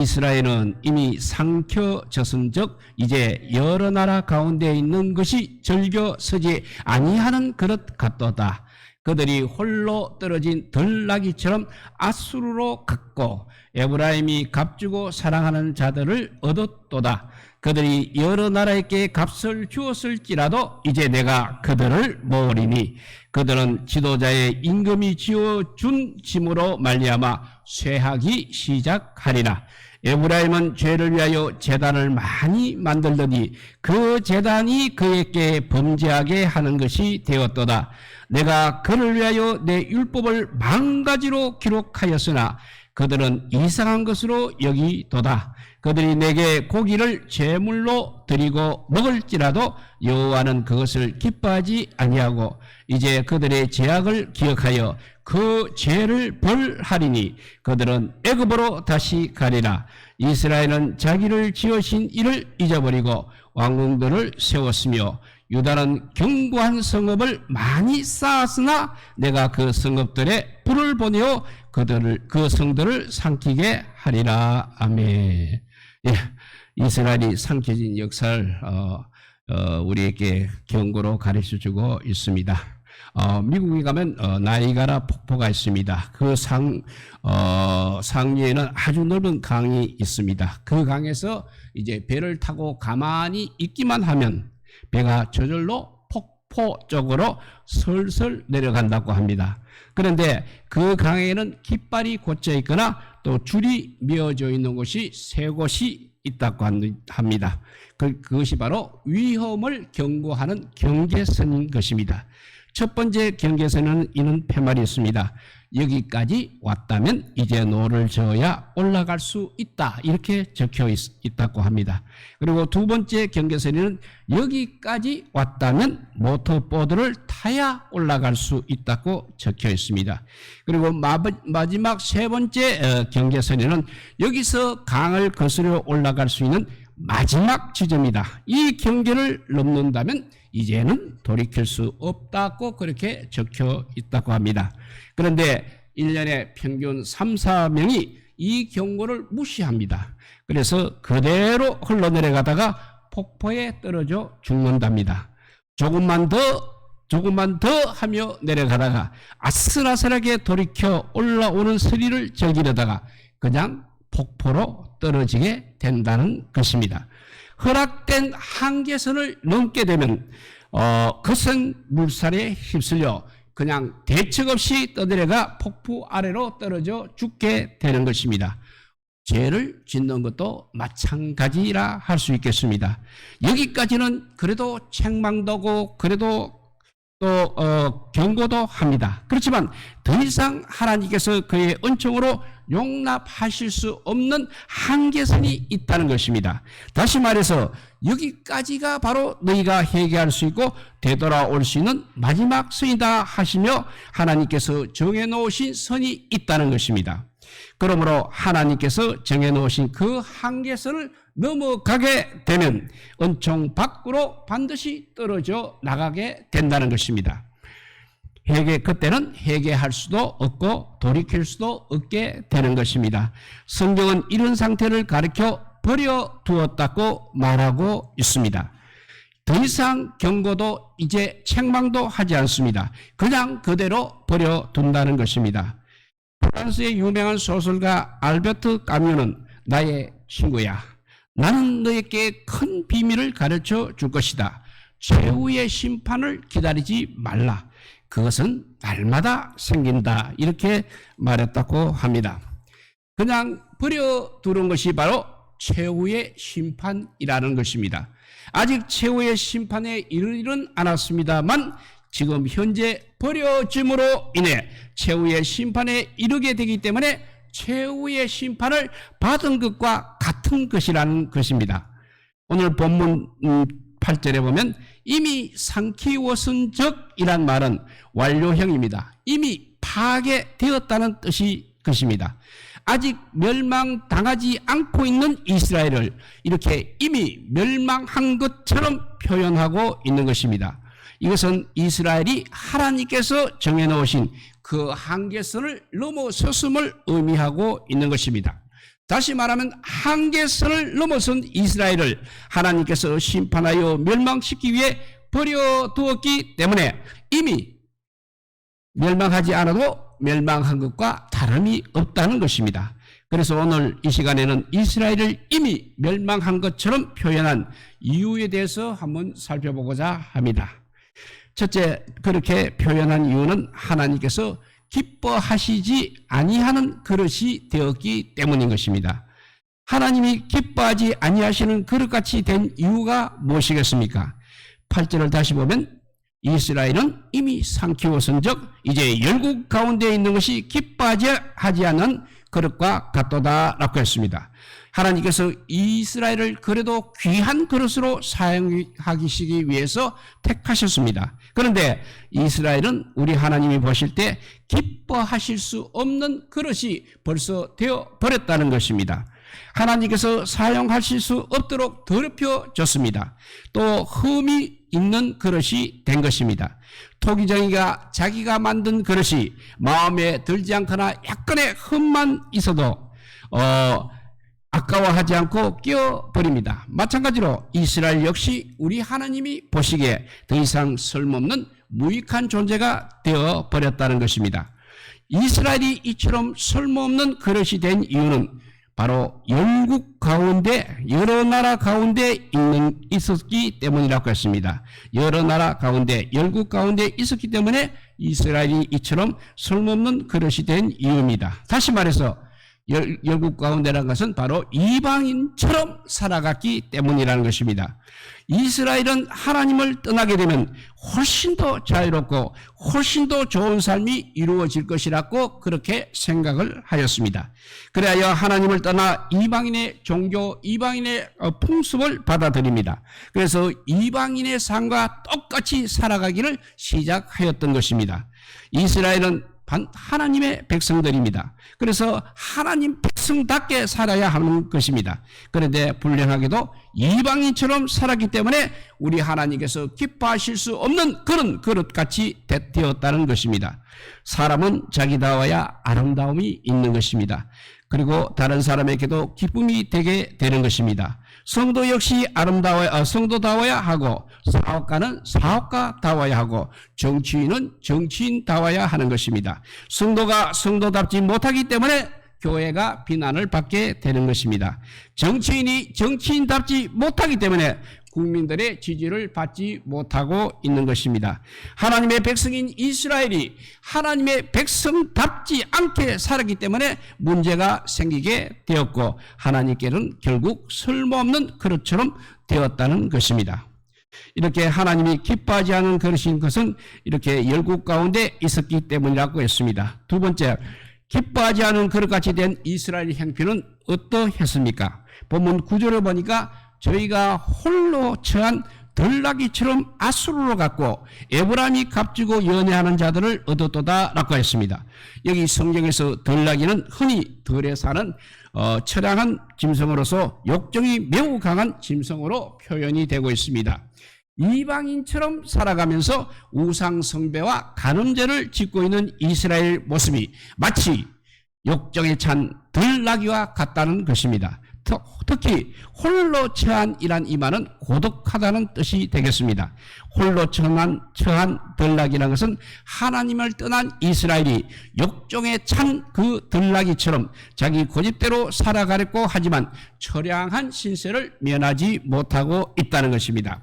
이스라엘은 이미 상켜졌은즉 이제 여러 나라 가운데 있는 것이 절겨 서지 아니하는 그릇 같도다. 그들이 홀로 떨어진 들나귀처럼 아수르로 갔고 에브라임이 값주고 사랑하는 자들을 얻었도다. 그들이 여러 나라에게 값을 주었을지라도 이제 내가 그들을 모으리니 그들은 지도자의 임금이 지어준 짐으로 말미암아 쇠하기 시작하리라. 에브라임은 죄를 위하여 재단을 많이 만들더니 그 재단이 그에게 범죄하게 하는 것이 되었도다. 내가 그를 위하여 내 율법을 만 가지로 기록하였으나 그들은 이상한 것으로 여기도다. 그들이 내게 고기를 제물로 드리고 먹을지라도 여호와는 그것을 기뻐하지 아니하고 이제 그들의 죄악을 기억하여 그 죄를 벌하리니 그들은 애굽으로 다시 가리라. 이스라엘은 자기를 지으신 이를 잊어버리고 왕궁들을 세웠으며 유다는 견고한 성읍을 많이 쌓았으나 내가 그 성읍들에 불을 보내어 그들을 그 성들을 삼키게 하리라 아멘. 예, 이스라엘이 삼켜진 역사를 어, 어, 우리에게 경고로 가르쳐 주고 있습니다. 어, 미국에 가면 어, 나이가라 폭포가 있습니다. 그 상, 어, 상류에는 아주 넓은 강이 있습니다. 그 강에서 이제 배를 타고 가만히 있기만 하면 배가 저절로 폭포 쪽으로 슬슬 내려간다고 합니다. 그런데 그 강에는 깃발이 꽂혀 있거나 또 줄이 미어져 있는 곳이 세 곳이 있다고 합니다. 그, 그것이 바로 위험을 경고하는 경계선인 것입니다. 첫 번째 경계선은 이는 폐말이 있습니다. 여기까지 왔다면 이제 노를 저어야 올라갈 수 있다. 이렇게 적혀 있, 있다고 합니다. 그리고 두 번째 경계선에는 여기까지 왔다면 모터보드를 타야 올라갈 수 있다고 적혀 있습니다. 그리고 마, 마지막 세 번째 어, 경계선에는 여기서 강을 거스려 올라갈 수 있는 마지막 지점이다. 이 경계를 넘는다면 이제는 돌이킬 수 없다고 그렇게 적혀 있다고 합니다. 그런데 1년에 평균 3, 4명이 이 경고를 무시합니다. 그래서 그대로 흘러내려가다가 폭포에 떨어져 죽는답니다. 조금만 더 조금만 더 하며 내려가다가 아슬아슬하게 돌이켜 올라오는 스리를 즐기려다가 그냥 폭포로 떨어지게 된다는 것입니다. 허락된 한계선을 넘게 되면 어, 거센 물살에 휩쓸려 그냥 대책 없이 떠내려가 폭포 아래로 떨어져 죽게 되는 것입니다. 죄를 짓는 것도 마찬가지라 할 수 있겠습니다. 여기까지는 그래도 책망도고 그래도 또 어, 경고도 합니다. 그렇지만 더 이상 하나님께서 그의 은총으로 용납하실 수 없는 한계선이 있다는 것입니다. 다시 말해서 여기까지가 바로 너희가 회개할 수 있고 되돌아올 수 있는 마지막 선이다 하시며 하나님께서 정해놓으신 선이 있다는 것입니다. 그러므로 하나님께서 정해놓으신 그 한계선을 넘어가게 되면 은총 밖으로 반드시 떨어져 나가게 된다는 것입니다. 회개 그때는 회개할 수도 없고 돌이킬 수도 없게 되는 것입니다. 성경은 이런 상태를 가리켜 버려 두었다고 말하고 있습니다. 더 이상 경고도 이제 책망도 하지 않습니다. 그냥 그대로 버려 둔다는 것입니다. 프랑스의 유명한 소설가 알베트 까뮤는 나의 친구야. 나는 너에게 큰 비밀을 가르쳐 줄 것이다. 최후의 심판을 기다리지 말라. 그것은 날마다 생긴다. 이렇게 말했다고 합니다. 그냥 버려두는 것이 바로 최후의 심판이라는 것입니다. 아직 최후의 심판에 이르지는 않았습니다만 지금 현재 버려짐으로 인해 최후의 심판에 이르게 되기 때문에 최후의 심판을 받은 것과 같은 것이라는 것입니다. 오늘 본문 8절에 음, 보면 이미 상키워슨 적이란 말은 완료형입니다. 이미 파괴되었다는 뜻이 것입니다. 아직 멸망당하지 않고 있는 이스라엘을 이렇게 이미 멸망한 것처럼 표현하고 있는 것입니다. 이것은 이스라엘이 하나님께서 정해놓으신 그 한계선을 넘어섰음을 의미하고 있는 것입니다. 다시 말하면 한계선을 넘어선 이스라엘을 하나님께서 심판하여 멸망시키기 위해 버려두었기 때문에 이미 멸망하지 않아도 멸망한 것과 다름이 없다는 것입니다. 그래서 오늘 이 시간에는 이스라엘을 이미 멸망한 것처럼 표현한 이유에 대해서 한번 살펴보고자 합니다. 첫째, 그렇게 표현한 이유는 하나님께서 기뻐하시지 아니하는 그릇이 되었기 때문인 것입니다. 하나님이 기뻐하지 아니하시는 그릇같이 된 이유가 무엇이겠습니까? 8절을 다시 보면 이스라엘은 이미 삼키워선적 이제 열국 가운데 있는 것이 기뻐하지 하지 않는 그릇과 같도다라고 했습니다. 하나님께서 이스라엘을 그래도 귀한 그릇으로 사용하시기 위해서 택하셨습니다. 그런데 이스라엘은 우리 하나님이 보실 때 기뻐하실 수 없는 그릇이 벌써 되어 버렸다는 것입니다. 하나님께서 사용하실 수 없도록 더럽혀졌습니다. 또 흠이 있는 그릇이 된 것입니다. 토기정이가 자기가 만든 그릇이 마음에 들지 않거나 약간의 흠만 있어도 어, 아까워하지 않고 끼어버립니다. 마찬가지로 이스라엘 역시 우리 하나님이 보시기에 더 이상 쓸모없는 무익한 존재가 되어 버렸다는 것입니다. 이스라엘이 이처럼 쓸모없는 그릇이 된 이유는 바로 영국 가운데 여러 나라 가운데 있는 있었기 때문이라고 했습니다. 여러 나라 가운데 영국 가운데 있었기 때문에 이스라엘이 이처럼 쓸모없는 그릇이 된 이유입니다. 다시 말해서 열, 열국 가운데라는 것은 바로 이방인처럼 살아갔기 때문이라는 것입니다. 이스라엘은 하나님을 떠나게 되면 훨씬 더 자유롭고 훨씬 더 좋은 삶이 이루어질 것이라고 그렇게 생각을 하였습니다. 그래야 하나님을 떠나 이방인의 종교, 이방인의 어, 풍습을 받아들입니다. 그래서 이방인의 삶과 똑같이 살아가기를 시작하였던 것입니다. 이스라엘은 하나님의 백성들입니다. 그래서 하나님 백성답게 살아야 하는 것입니다. 그런데 불행하게도 이방인처럼 살았기 때문에 우리 하나님께서 기뻐하실 수 없는 그런 그릇같이 되었다는 것입니다. 사람은 자기다워야 아름다움이 있는 것입니다. 그리고 다른 사람에게도 기쁨이 되게 되는 것입니다. 성도 역시 아름다워야 어, 성도다워야 하고 사업가는 사업가다워야 하고 정치인은 정치인다워야 하는 것입니다. 성도가 성도답지 못하기 때문에 교회가 비난을 받게 되는 것입니다. 정치인이 정치인답지 못하기 때문에 국민들의 지지를 받지 못하고 있는 것입니다. 하나님의 백성인 이스라엘이 하나님의 백성답지 않게 살았기 때문에 문제가 생기게 되었고 하나님께는 결국 쓸모없는 그릇처럼 되었다는 것입니다. 이렇게 하나님이 기뻐하지 않은 그릇인 것은 이렇게 열국 가운데 있었기 때문이라고 했습니다. 두 번째, 기뻐하지 않은 그릇같이 된 이스라엘 형편은 어떠했습니까? 본문 구절을 보니까 저희가 홀로 처한 덜나기처럼 아수르로 갔고 에브라임이 값지고 연애하는 자들을 얻었도다라고 했습니다. 여기 성경에서 덜나기는 흔히 덜에 사는 어, 처량한 짐승으로서 욕정이 매우 강한 짐승으로 표현이 되고 있습니다. 이방인처럼 살아가면서 우상 성배와 간음죄를 짓고 있는 이스라엘 모습이 마치 욕정에 찬 들나귀와 같다는 것입니다. 특히 홀로 처한 이란 이 말은 고독하다는 뜻이 되겠습니다. 홀로 처한, 처한 들락이라는 것은 하나님을 떠난 이스라엘이 욕종에 찬 그 들락이처럼 자기 고집대로 살아가려고 하지만 처량한 신세를 면하지 못하고 있다는 것입니다.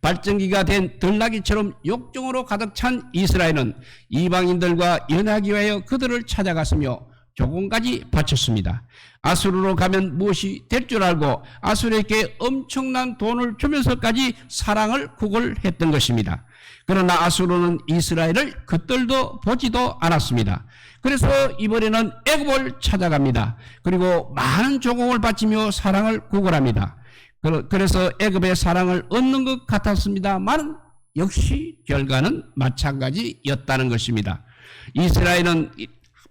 발전기가 된 들나귀처럼 욕종으로 가득 찬 이스라엘은 이방인들과 연하기 위하여 그들을 찾아갔으며 조공까지 바쳤습니다. 아수르로 가면 무엇이 될 줄 알고 아수르에게 엄청난 돈을 주면서까지 사랑을 구걸했던 것입니다. 그러나 아수르는 이스라엘을 겉들도 보지도 않았습니다. 그래서 이번에는 애굽을 찾아갑니다. 그리고 많은 조공을 바치며 사랑을 구걸합니다. 그래서 애굽의 사랑을 얻는 것 같았습니다만 역시 결과는 마찬가지였다는 것입니다. 이스라엘은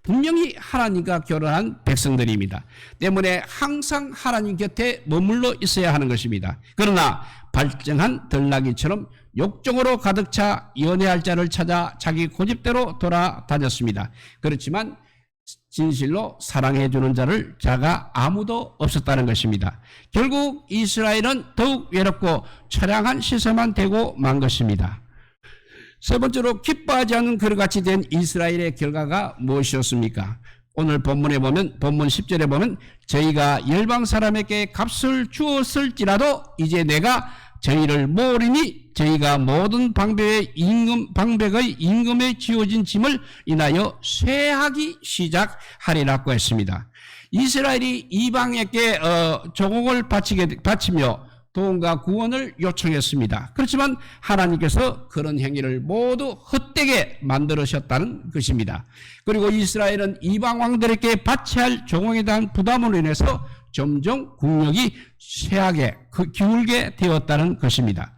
분명히 하나님과 결혼한 백성들입니다. 때문에 항상 하나님 곁에 머물러 있어야 하는 것입니다. 그러나 발정한 들나귀처럼 욕정으로 가득 차 연애할 자를 찾아 자기 고집대로 돌아다녔습니다. 그렇지만 진실로 사랑해주는 자를 자가 아무도 없었다는 것입니다. 결국 이스라엘은 더욱 외롭고 처량한 시세만 되고 만 것입니다. 세 번째로 기뻐하지 않는 그릇같이 된 이스라엘의 결과가 무엇이었습니까? 오늘 본문에 보면 본문 10절에 보면 저희가 열방 사람에게 값을 주었을지라도 이제 내가 저희를 모으리니 저희가 모든 방백의 임금 방백의 임금에 지어진 짐을 인하여 쇠하기 시작하리라고 했습니다. 이스라엘이 이방에게 어, 조공을 바치게 바치며 도움과 구원을 요청했습니다. 그렇지만 하나님께서 그런 행위를 모두 헛되게 만들으셨다는 것입니다. 그리고 이스라엘은 이방 왕들에게 바쳐야 할 조공에 대한 부담으로 인해서 점점 국력이 쇠하게 그 기울게 되었다는 것입니다.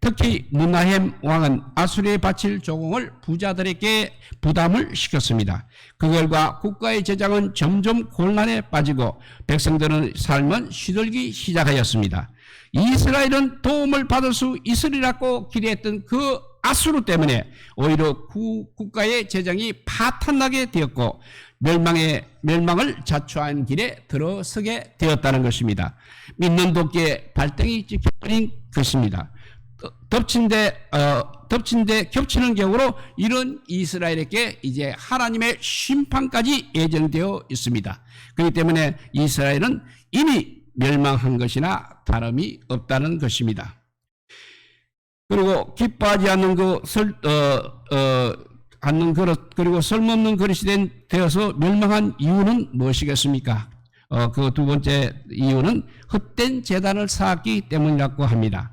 특히 문하햄 왕은 아수리에 바칠 조공을 부자들에게 부담을 시켰습니다. 그 결과 국가의 재정은 점점 곤란에 빠지고 백성들의 삶은 시들기 시작하였습니다. 이스라엘은 도움을 받을 수 있으리라고 기대했던 그 아수르 때문에 오히려 구, 국가의 재정이 파탄나게 되었고 멸망의 멸망을 자초한 길에 들어서게 되었다는 것입니다. 믿는 도끼에 발등이 찍혀버린 것입니다. 덮친 데, 어, 덮친 데 겹치는 격으로 이런 이스라엘에게 이제 하나님의 심판까지 예정되어 있습니다. 그렇기 때문에 이스라엘은 이미 멸망한 것이나 다름이 없다는 것입니다. 그리고 기뻐하지 않는 그 설, 어, 어, 않는 그릇, 그리고 설없는 그릇이 된, 되어서 멸망한 이유는 무엇이겠습니까? 어, 그 두 번째 이유는 헛된 재단을 쌓았기 때문이라고 합니다.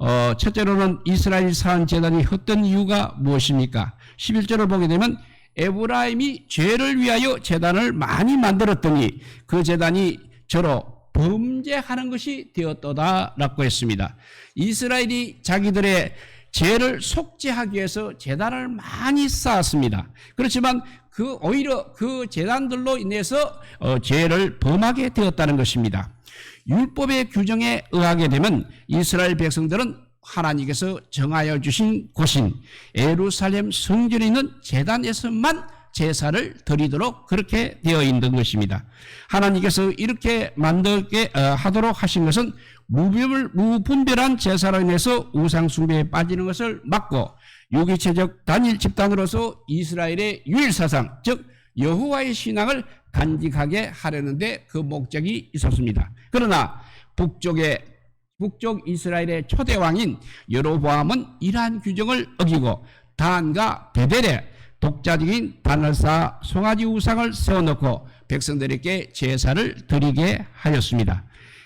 첫, 어, 첫째로는 이스라엘 쌓은 재단이 헛된 이유가 무엇입니까? 11절을 보게 되면 에브라임이 죄를 위하여 재단을 많이 만들었더니 그 재단이 저로 범죄하는 것이 되었도다라고 했습니다. 이스라엘이 자기들의 죄를 속죄하기 위해서 재단을 많이 쌓았습니다. 그렇지만 그 오히려 그 재단들로 인해서 어, 죄를 범하게 되었다는 것입니다. 율법의 규정에 의하게 되면 이스라엘 백성들은 하나님께서 정하여 주신 곳인 에루살렘 성전에 있는 재단에서만 제사를 드리도록 그렇게 되어 있는 것입니다. 하나님께서 이렇게 만들게 어, 하도록 하신 것은 무별, 무분별한 제사로 인해서 우상숭배에 빠지는 것을 막고 유기체적 단일 집단으로서 이스라엘의 유일사상 즉 여호와의 신앙을 간직하게 하려는데 그 목적이 있었습니다. 그러나 북쪽의 북쪽 이스라엘의 초대 왕인 여로보암은 이러한 규정을 어기고 단과 베델에 독자적인 단을 쌓아 송아지 우상을 세워놓고 백성들에게 제사를 드리게 하였습니다.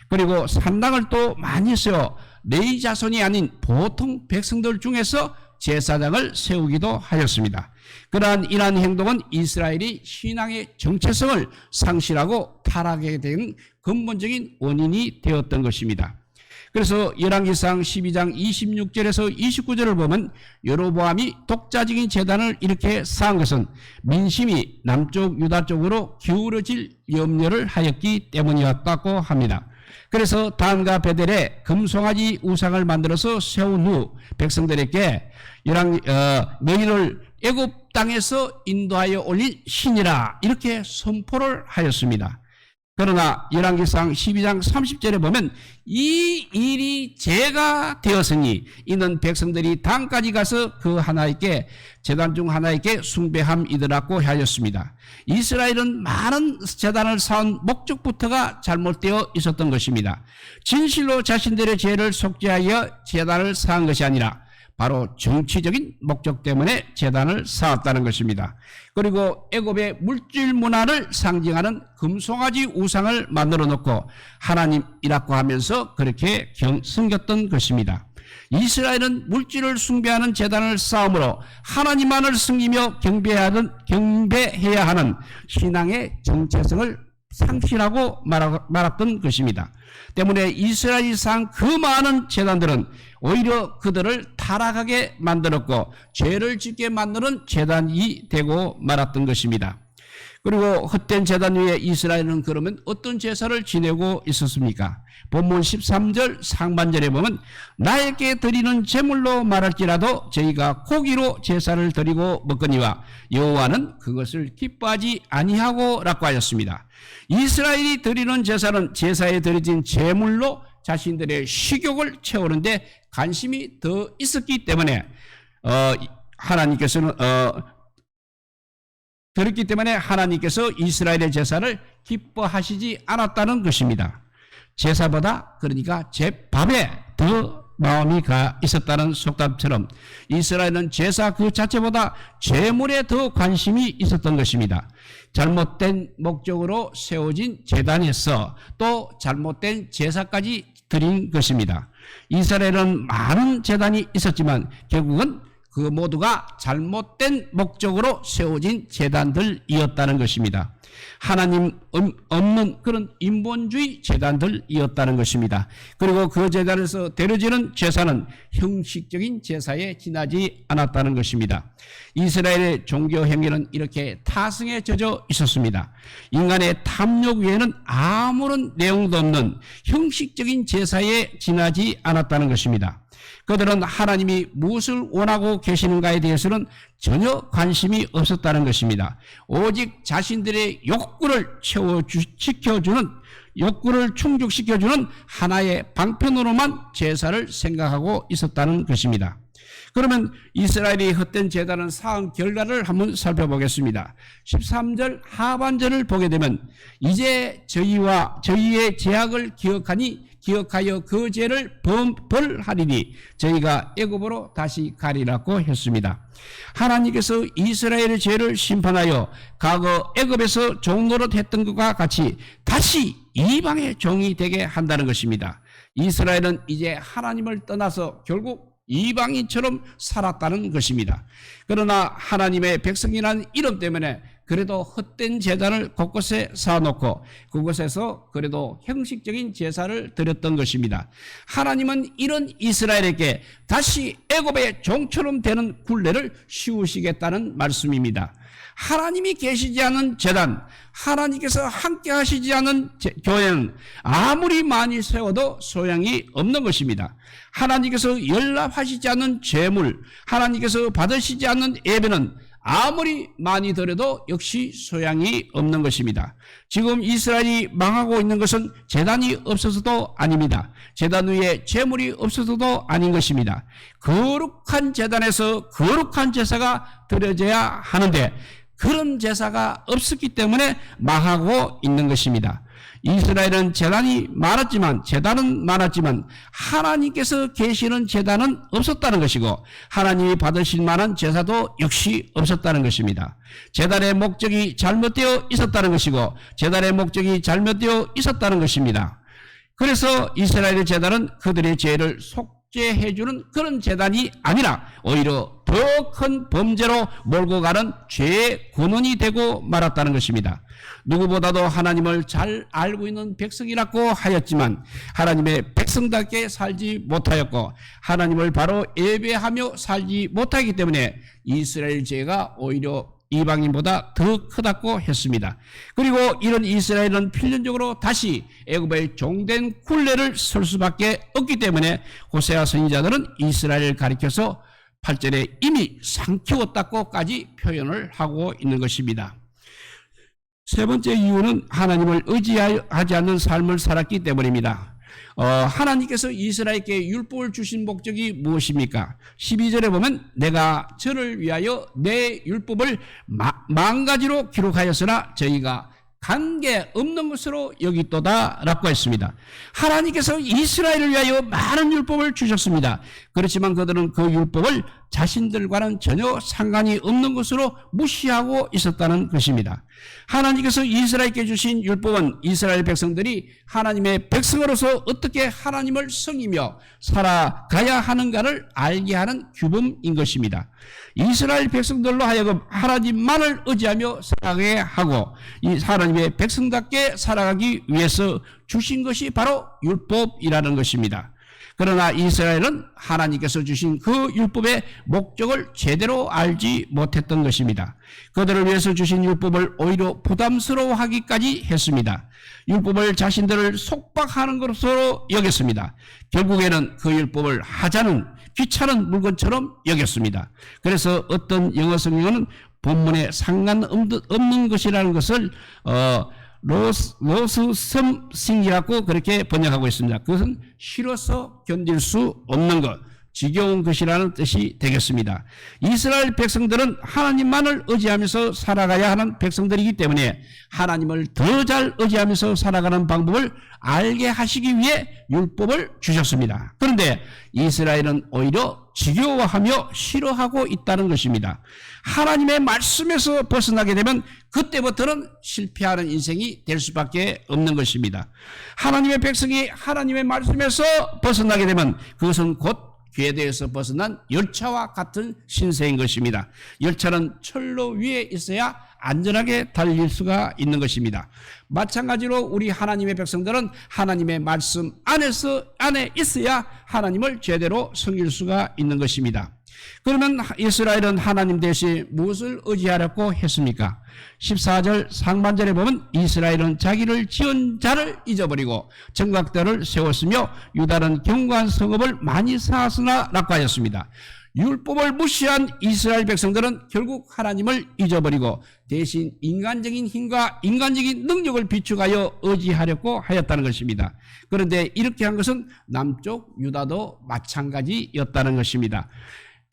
그리고 산당을 또 많이 세워 레이 자손이 아닌 보통 백성들 중에서 제사장을 세우기도 하였습니다. 그러한 이러한 행동은 이스라엘이 신앙의 정체성을 상실하고 타락하게 된 근본적인 원인이 되었던 것입니다. 그래서 열왕기상 12장 26절에서 29절을 보면 여로보암이 독자적인 재단을 이렇게 쌓은 것은 민심이 남쪽 유다 쪽으로 기울어질 염려를 하였기 때문이었다고 합니다. 그래서 단과 베델에 금송아지 우상을 만들어서 세운 후 백성들에게 열왕 어, 너희를 애굽 땅에서 인도하여 올린 신이라 이렇게 선포를 하였습니다. 그러나 열왕기상 12장 30절에 보면 이 일이 죄가 되었으니 이는 백성들이 당까지 가서 그 하나님께 재단 중 하나님께 숭배함이더라고 하였습니다. 이스라엘은 많은 재단을 쌓은 목적부터가 잘못되어 있었던 것입니다. 진실로 자신들의 죄를 속죄하여 재단을 쌓은 것이 아니라 바로 정치적인 목적 때문에 재단을 쌓았다는 것입니다. 그리고 애굽의 물질 문화를 상징하는 금송아지 우상을 만들어 놓고 하나님이라고 하면서 그렇게 경, 숨겼던 것입니다. 이스라엘은 물질을 숭배하는 재단을 쌓음으로 하나님만을 숨기며 경배하는, 경배해야 하는 신앙의 정체성을 상실하고 말았던 것입니다. 때문에 이스라엘이 상그 많은 재단들은 오히려 그들을 타락하게 만들었고 죄를 짓게 만드는 재단이 되고 말았던 것입니다. 그리고 헛된 재단 위에 이스라엘은 그러면 어떤 제사를 지내고 있었습니까? 본문 13절 상반절에 보면 나에게 드리는 제물로 말할지라도 저희가 고기로 제사를 드리고 먹거니와 여호와는 그것을 기뻐하지 아니하고라고 하였습니다. 이스라엘이 드리는 제사는 제사에 드려진 제물로 자신들의 식욕을 채우는데 관심이 더 있었기 때문에 어, 하나님께서는 어, 그렇기 때문에 하나님께서 이스라엘의 제사를 기뻐하시지 않았다는 것입니다. 제사보다 그러니까 제밥에 더 마음이 가 있었다는 속담처럼 이스라엘은 제사 그 자체보다 제물에 더 관심이 있었던 것입니다. 잘못된 목적으로 세워진 재단에서 또 잘못된 제사까지 드린 것입니다. 이스라엘은 많은 재단이 있었지만 결국은 그 모두가 잘못된 목적으로 세워진 재단들이었다는 것입니다. 하나님 없는 그런 인본주의 재단들이었다는 것입니다. 그리고 그 재단에서 데려지는 제사는 형식적인 제사에 지나지 않았다는 것입니다. 이스라엘의 종교 행위는 이렇게 타성에 젖어 있었습니다. 인간의 탐욕 외에는 아무런 내용도 없는 형식적인 제사에 지나지 않았다는 것입니다. 그들은 하나님이 무엇을 원하고 계시는가에 대해서는 전혀 관심이 없었다는 것입니다. 오직 자신들의 욕구를 채워 지켜주는 욕구를 충족시켜주는 하나의 방편으로만 제사를 생각하고 있었다는 것입니다. 그러면 이스라엘이 헛된 제단을 쌓은 결과를 한번 살펴보겠습니다. 13절 하반절을 보게 되면 이제 저희와 저희의 제약을 기억하니 기억하여 그 죄를 벌하리니 저희가 애굽으로 다시 가리라고 했습니다. 하나님께서 이스라엘의 죄를 심판하여 과거 애굽에서 종노릇 했던 것과 같이 다시 이방의 종이 되게 한다는 것입니다. 이스라엘은 이제 하나님을 떠나서 결국 이방인처럼 살았다는 것입니다. 그러나 하나님의 백성이라는 이름 때문에 그래도 헛된 제단을 곳곳에 쌓아놓고 그곳에서 그래도 형식적인 제사를 드렸던 것입니다. 하나님은 이런 이스라엘에게 다시 애굽의 종처럼 되는 굴레를 씌우시겠다는 말씀입니다. 하나님이 계시지 않은 재단, 하나님께서 함께 하시지 않은 교회는 아무리 많이 세워도 소양이 없는 것입니다. 하나님께서 연락하시지 않은 재물, 하나님께서 받으시지 않는 예배는 아무리 많이 들어도 역시 소양이 없는 것입니다. 지금 이스라엘이 망하고 있는 것은 재단이 없어서도 아닙니다. 재단 위에 재물이 없어서도 아닌 것입니다. 거룩한 재단에서 거룩한 제사가 드려져야 하는데 그런 제사가 없었기 때문에 망하고 있는 것입니다. 이스라엘은 재단이 많았지만 재단은 많았지만 하나님께서 계시는 재단은 없었다는 것이고 하나님이 받으실 만한 제사도 역시 없었다는 것입니다. 재단의 목적이 잘못되어 있었다는 것이고 재단의 목적이 잘못되어 있었다는 것입니다. 그래서 이스라엘의 재단은 그들의 죄를 속 죄 해주는 그런 재단이 아니라 오히려 더 큰 범죄로 몰고 가는 죄의 근원이 되고 말았다는 것입니다. 누구보다도 하나님을 잘 알고 있는 백성이라고 하였지만 하나님의 백성답게 살지 못하였고 하나님을 바로 예배하며 살지 못하기 때문에 이스라엘 죄가 오히려 이방인보다 더 크다고 했습니다. 그리고 이런 이스라엘은 필연적으로 다시 애굽의 종된 굴레를 설 수밖에 없기 때문에 호세아 선지자들은 이스라엘을 가리켜서 8절에 이미 삼키웠다고까지 표현을 하고 있는 것입니다. 세 번째 이유는 하나님을 의지하지 않는 삶을 살았기 때문입니다. 어, 하나님께서 이스라엘께 율법을 주신 목적이 무엇입니까? 12절에 보면 내가 저를 위하여 내 율법을 만 가지로 기록하였으나 저희가 관계 없는 것으로 여기또다라고 했습니다. 하나님께서 이스라엘을 위하여 많은 율법을 주셨습니다. 그렇지만 그들은 그 율법을 자신들과는 전혀 상관이 없는 것으로 무시하고 있었다는 것입니다. 하나님께서 이스라엘께 주신 율법은 이스라엘 백성들이 하나님의 백성으로서 어떻게 하나님을 성이며 살아가야 하는가를 알게 하는 규범인 것입니다. 이스라엘 백성들로 하여금 하나님만을 의지하며 살아가게 하고 이 하나님의 백성답게 살아가기 위해서 주신 것이 바로 율법이라는 것입니다. 그러나 이스라엘은 하나님께서 주신 그 율법의 목적을 제대로 알지 못했던 것입니다. 그들을 위해서 주신 율법을 오히려 부담스러워하기까지 했습니다. 율법을 자신들을 속박하는 것으로 여겼습니다. 결국에는 그 율법을 하자는 귀찮은 물건처럼 여겼습니다. 그래서 어떤 영어 성경은 본문에 상관없는 것이라는 것을 어, 로스, 로스 섬싱이라고 그렇게 번역하고 있습니다. 그것은 싫어서 견딜 수 없는 것, 지겨운 것이라는 뜻이 되겠습니다. 이스라엘 백성들은 하나님만을 의지하면서 살아가야 하는 백성들이기 때문에 하나님을 더 잘 의지하면서 살아가는 방법을 알게 하시기 위해 율법을 주셨습니다. 그런데 이스라엘은 오히려 지겨워하며 싫어하고 있다는 것입니다. 하나님의 말씀에서 벗어나게 되면 그때부터는 실패하는 인생이 될 수밖에 없는 것입니다. 하나님의 백성이 하나님의 말씀에서 벗어나게 되면 그것은 곧 궤도에서 벗어난 열차와 같은 신세인 것입니다. 열차는 철로 위에 있어야 안전하게 달릴 수가 있는 것입니다. 마찬가지로 우리 하나님의 백성들은 하나님의 말씀 안에서 안에 있어야 하나님을 제대로 섬길 수가 있는 것입니다. 그러면 이스라엘은 하나님 대신 무엇을 의지하려고 했습니까? 14절 상반절에 보면 이스라엘은 자기를 지은 자를 잊어버리고 정각들을 세웠으며 유다는 견고한 성읍을 많이 쌓았으나 라고 하였습니다. 율법을 무시한 이스라엘 백성들은 결국 하나님을 잊어버리고 대신 인간적인 힘과 인간적인 능력을 비축하여 의지하려고 하였다는 것입니다. 그런데 이렇게 한 것은 남쪽 유다도 마찬가지였다는 것입니다.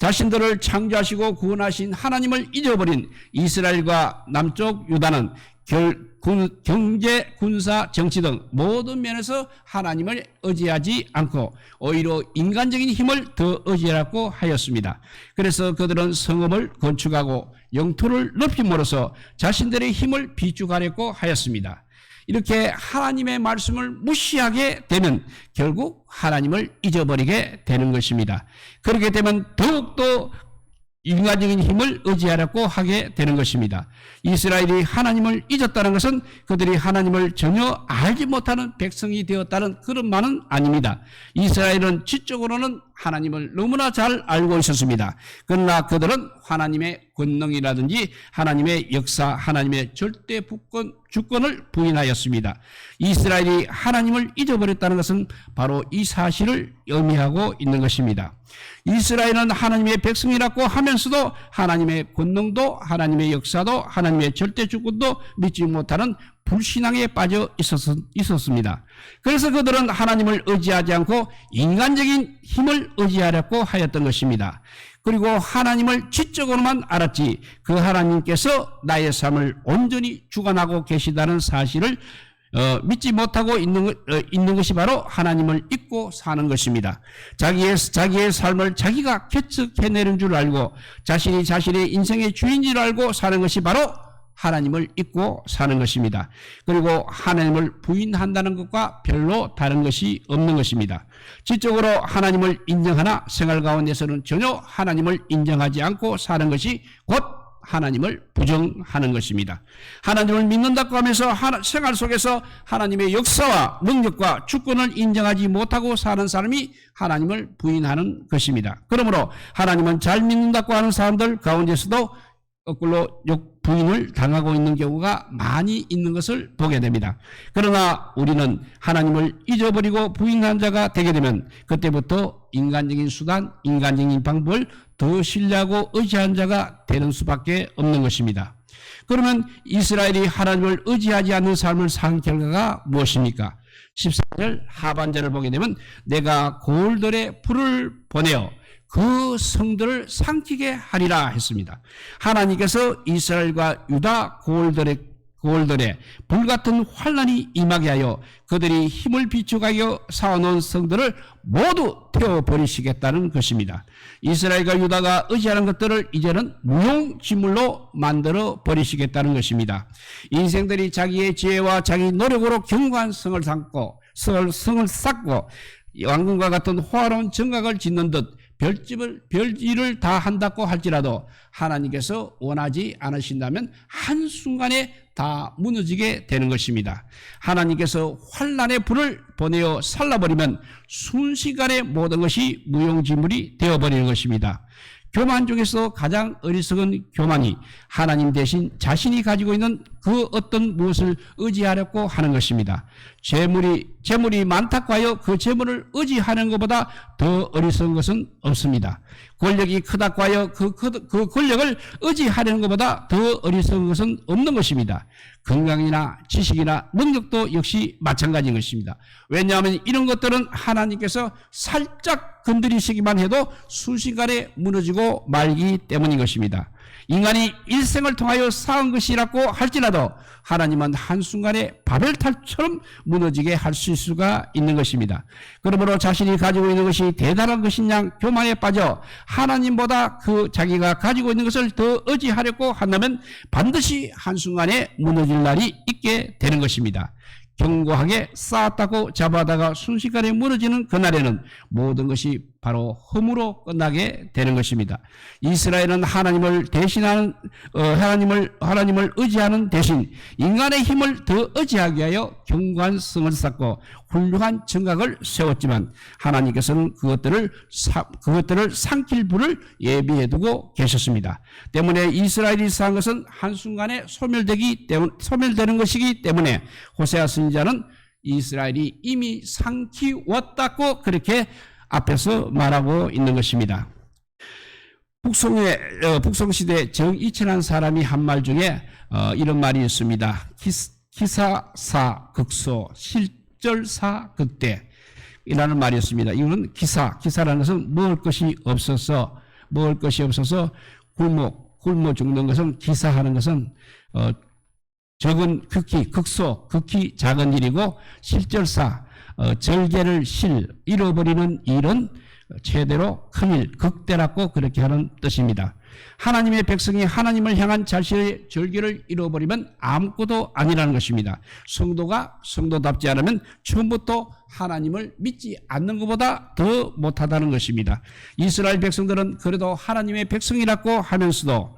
자신들을 창조하시고 구원하신 하나님을 잊어버린 이스라엘과 남쪽 유다는 결, 군, 경제, 군사, 정치 등 모든 면에서 하나님을 의지하지 않고 오히려 인간적인 힘을 더 의지하라고 하였습니다. 그래서 그들은 성읍을 건축하고 영토를 넓힘으로써 자신들의 힘을 비축하려고 하였습니다. 이렇게 하나님의 말씀을 무시하게 되면 결국 하나님을 잊어버리게 되는 것입니다. 그렇게 되면 더욱더 인간적인 힘을 의지하려고 하게 되는 것입니다. 이스라엘이 하나님을 잊었다는 것은 그들이 하나님을 전혀 알지 못하는 백성이 되었다는 그런 말은 아닙니다. 이스라엘은 지적으로는 하나님을 너무나 잘 알고 있었습니다. 그러나 그들은 하나님의 권능이라든지 하나님의 역사, 하나님의 절대 주권, 주권을 부인하였습니다. 이스라엘이 하나님을 잊어버렸다는 것은 바로 이 사실을 의미하고 있는 것입니다. 이스라엘은 하나님의 백성이라고 하면서도 하나님의 권능도 하나님의 역사도 하나님의 절대 주권도 믿지 못하는 불신앙에 빠져 있었, 습니다 그래서 그들은 하나님을 의지하지 않고 인간적인 힘을 의지하려고 하였던 것입니다. 그리고 하나님을 지적으로만 알았지 그 하나님께서 나의 삶을 온전히 주관하고 계시다는 사실을 어, 믿지 못하고 있는, 어, 있는 것이 바로 하나님을 잊고 사는 것입니다. 자기의, 자기의 삶을 자기가 개척해내는 줄 알고 자신이 자신의 인생의 주인인 줄 알고 사는 것이 바로 하나님을 잊고 사는 것입니다. 그리고 하나님을 부인한다는 것과 별로 다른 것이 없는 것입니다. 지적으로 하나님을 인정하나 생활 가운데서는 전혀 하나님을 인정하지 않고 사는 것이 곧 하나님을 부정하는 것입니다. 하나님을 믿는다고 하면서 생활 속에서 하나님의 역사와 능력과 주권을 인정하지 못하고 사는 사람이 하나님을 부인하는 것입니다. 그러므로 하나님은 잘 믿는다고 하는 사람들 가운데서도 거꾸로 욕 부인을 당하고 있는 경우가 많이 있는 것을 보게 됩니다. 그러나 우리는 하나님을 잊어버리고 부인한 자가 되게 되면 그때부터 인간적인 수단, 인간적인 방법을 더 신뢰하고 의지한 자가 되는 수밖에 없는 것입니다. 그러면 이스라엘이 하나님을 의지하지 않는 삶을 산 결과가 무엇입니까? 14절 하반절을 보게 되면 내가 고울들의 불을 보내어 그 성들을 삼키게 하리라 했습니다. 하나님께서 이스라엘과 유다 고을들의 고을들의 불같은 환란이 임하게 하여 그들이 힘을 비축하여 쌓아놓은 성들을 모두 태워버리시겠다는 것입니다. 이스라엘과 유다가 의지하는 것들을 이제는 무용지물로 만들어 버리시겠다는 것입니다. 인생들이 자기의 지혜와 자기 노력으로 견고한 성을 삼고 성을, 성을 쌓고 왕궁과 같은 호화로운 정각을 짓는 듯 별집을 별일을 다 한다고 할지라도 하나님께서 원하지 않으신다면 한순간에 다 무너지게 되는 것입니다. 하나님께서 환란의 불을 보내어 살라버리면 순식간에 모든 것이 무용지물이 되어버리는 것입니다. 교만 중에서 가장 어리석은 교만이 하나님 대신 자신이 가지고 있는 그 어떤 무엇을 의지하려고 하는 것입니다. 재물이 재물이 많다고 하여 그 재물을 의지하는 것보다 더 어리석은 것은 없습니다. 권력이 크다고 하여 그, 그, 그 권력을 의지하려는 것보다 더 어리석은 것은 없는 것입니다. 건강이나 지식이나 능력도 역시 마찬가지인 것입니다. 왜냐하면 이런 것들은 하나님께서 살짝 건드리시기만 해도 순식간에 무너지고 말기 때문인 것입니다. 인간이 일생을 통하여 쌓은 것이라고 할지라도 하나님은 한순간에 바벨탑처럼 무너지게 할 수가 있는 것입니다. 그러므로 자신이 가지고 있는 것이 대단한 것이냐 교만에 빠져 하나님보다 그 자기가 가지고 있는 것을 더 의지하려고 한다면 반드시 한순간에 무너질 날이 있게 되는 것입니다. 견고하게 쌓았다고 잡아다가 순식간에 무너지는 그날에는 모든 것이 바로 흠으로 끝나게 되는 것입니다. 이스라엘은 하나님을 대신하는 어, 하나님을 하나님을 의지하는 대신 인간의 힘을 더 의지하게 하여 견고한 성을 쌓고 훌륭한 정각을 세웠지만 하나님께서는 그것들을 사, 그것들을 삼킬 불을 예비해 두고 계셨습니다. 때문에 이스라엘이 쌓은 것은 한순간에 소멸되기 때문 소멸되는 것이기 때문에 호세아 선 지자는 이스라엘이 이미 삼키웠다고 그렇게 앞에서 말하고 있는 것입니다. 북송의 어, 북송 시대 정이천한 사람이 한 말 중에 어, 이런 말이 있습니다. 기사사 극소 실절사 극대 이라는 말이었습니다. 이거는 기사 기사라는 것은 먹을 것이 없어서 먹을 것이 없어서 굶어 굶어 죽는 것은 기사하는 것은 어, 적은 극히 극소 극히 작은 일이고 실절사 어, 절개를 실 잃어버리는 일은 최대로 큰일 극대라고 그렇게 하는 뜻입니다. 하나님의 백성이 하나님을 향한 자신의 절개를 잃어버리면 아무것도 아니라는 것입니다. 성도가 성도답지 않으면 처음부터 하나님을 믿지 않는 것보다 더 못하다는 것입니다. 이스라엘 백성들은 그래도 하나님의 백성이라고 하면서도 어,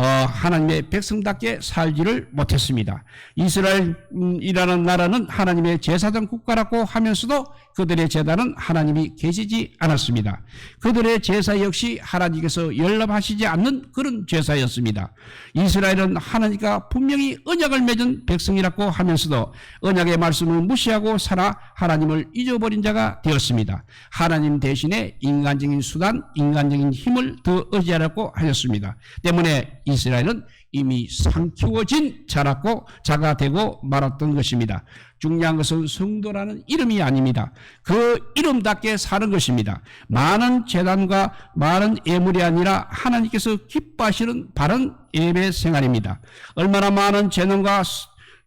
하나님의 백성답게 살지를 못했습니다. 이스라엘이라는 나라는 하나님의 제사장 국가라고 하면서도 그들의 제단은 하나님이 계시지 않았습니다. 그들의 제사 역시 하나님께서 연락하시지 않는 그런 제사였습니다. 이스라엘은 하나님과 분명히 언약을 맺은 백성이라고 하면서도 언약의 말씀을 무시하고 살아 하나님을 잊어버린 자가 되었습니다. 하나님 대신에 인간적인 수단, 인간적인 힘을 더 의지하라고 하였습니다. 때문에 이스라엘은 이미 삼키워진 자라고 자가 되고 말았던 것입니다. 중요한 것은 성도라는 이름이 아닙니다. 그 이름답게 사는 것입니다. 많은 재단과 많은 예물이 아니라 하나님께서 기뻐하시는 바른 예배 생활입니다. 얼마나 많은 재능과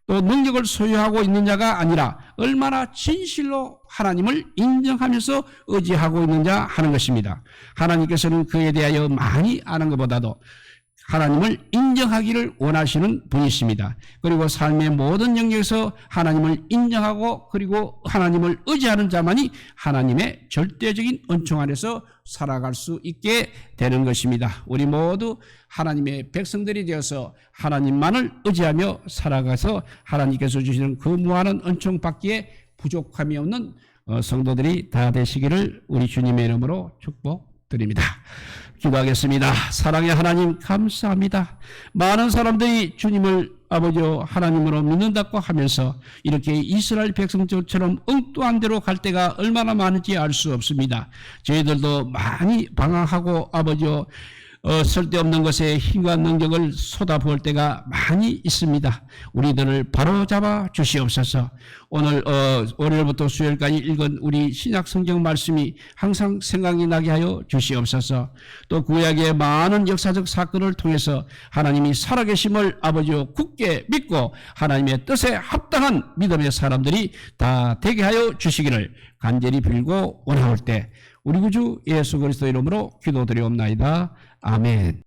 또 능력을 소유하고 있는 자가 아니라 얼마나 진실로 하나님을 인정하면서 의지하고 있느냐 하는 것입니다. 하나님께서는 그에 대하여 많이 아는 것보다도 하나님을 인정하기를 원하시는 분이십니다. 그리고 삶의 모든 영역에서 하나님을 인정하고 그리고 하나님을 의지하는 자만이 하나님의 절대적인 은총 안에서 살아갈 수 있게 되는 것입니다. 우리 모두 하나님의 백성들이 되어서 하나님만을 의지하며 살아가서 하나님께서 주시는 그 무한한 은총 받기에 부족함이 없는 어, 성도들이 다 되시기를 우리 주님의 이름으로 축복 드립니다. 기도하겠습니다. 사랑의 하나님 감사합니다. 많은 사람들이 주님을 아버지요 하나님으로 믿는다고 하면서 이렇게 이스라엘 백성들처럼 엉뚱한 대로 갈 때가 얼마나 많은지 알 수 없습니다. 저희들도 많이 방황하고 아버지요 어, 쓸데없는 것에 힘과 능력을 쏟아부을 때가 많이 있습니다. 우리들을 바로잡아 주시옵소서. 오늘 어, 월요일부터 수요일까지 읽은 우리 신약 성경 말씀이 항상 생각이 나게 하여 주시옵소서. 또 구약의 많은 역사적 사건을 통해서 하나님이 살아계심을 아버지요 굳게 믿고 하나님의 뜻에 합당한 믿음의 사람들이 다 되게 하여 주시기를 간절히 빌고 원하올 때 우리 구주 예수 그리스도 이름으로 기도드리옵나이다. 아멘.